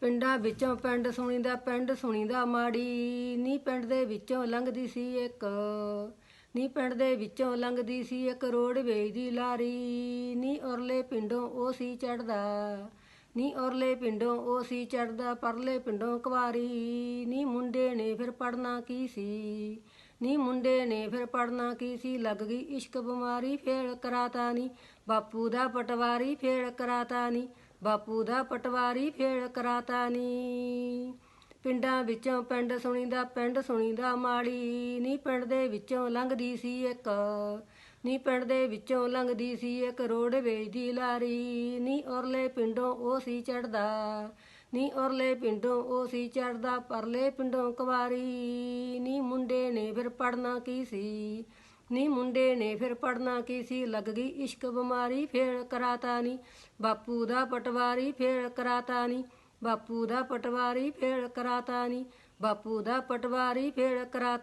ਪਿੰਡਾਂ ਵਿੱਚੋਂ ਪਿੰਡ ਸੁਣੀਦਾ ਪਿੰਡ ਸੁਣੀਦਾ ਮਾੜੀ। ਨੀ ਪਿੰਡ ਦੇ ਵਿੱਚੋਂ ਲੰਘਦੀ ਸੀ ਇੱਕ। ਨੀ ਪਿੰਡ ਦੇ ਵਿੱਚੋਂ ਲੰਘਦੀ ਸੀ ਇੱਕ ਰੋਡਵੇਜ਼ ਦੀ ਲਾਰੀ। ਨੀ ਔਰਲੇ ਪਿੰਡੋਂ ਉਹ ਸੀ ਚੜਦਾ ਨੀ ਔਰਲੇ ਪਿੰਡੋਂ ਉਹ ਸੀ ਚੜਦਾ ਪਰਲੇ ਪਿੰਡੋਂ ਕੁਵਾਰੀ। ਨੀ ਮੁੰਡੇ ਨੇ ਫਿਰ ਪੜਨਾ ਕੀ ਸੀ? ਨੀ ਮੁੰਡੇ ਨੇ ਫਿਰ ਪੜਨਾ ਕੀ ਸੀ? ਲੱਗ ਗਈ ਇਸ਼ਕ ਬਿਮਾਰੀ, ਫੇਰ ਕਰਾਤਾ ਨੀ। ਬਾਪੂ ਦਾ ਪਟਵਾਰੀ, ਫੇਰ ਕਰਾਤਾ ਨੀ। ਬਾਪੂ ਦਾ ਪਟਵਾਰੀ ਫੇਰ ਕਰਾਤਾ ਨੀ। ਪਿੰਡਾਂ ਵਿੱਚੋਂ ਪਿੰਡ ਸੁਣੀਦਾ ਪਿੰਡ ਸੁਣੀਦਾ ਮਾੜੀ। ਨੀ ਪਿੰਡ ਦੇ ਵਿੱਚੋਂ ਲੰਘਦੀ ਸੀ ਇੱਕ। ਨੀ ਪਿੰਡ ਦੇ ਵਿੱਚੋਂ ਲੰਘਦੀ ਸੀ ਇੱਕ ਰੋਡ ਵੇਚਦੀ ਲਾਰੀ। ਨੀ ਔਰਲੇ ਪਿੰਡੋਂ ਉਹ ਸੀ ਚੜਦਾ ਨੀ ਔਰਲੇ ਪਿੰਡੋਂ ਉਹ ਸੀ ਚੜਦਾ ਪਰਲੇ ਪਿੰਡੋਂ ਕੁਵਾਰੀ। ਨੀ ਮੁੰਡੇ ਨੇ ਫਿਰ ਪੜਨਾ ਕੀ ਸੀ? ਨੀ ਮੁੰਡੇ ਨੇ ਫਿਰ ਪੜਨਾ ਕੀ ਸੀ? ਲੱਗ ਗਈ ਇਸ਼ਕ ਬਿਮਾਰੀ, ਫੇਰ ਕਰਾਤਾ ਨੀ। ਬਾਪੂ ਦਾ ਪਟਵਾਰੀ, ਫੇਰ ਕਰਾਤਾ ਨੀ। ਬਾਪੂ ਦਾ ਪਟਵਾਰੀ, ਫੇਰ ਕਰਾਤਾ ਨੀ। ਬਾਪੂ ਦਾ ਪਟਵਾਰੀ, ਫੇਰ ਕਰਾਤਾ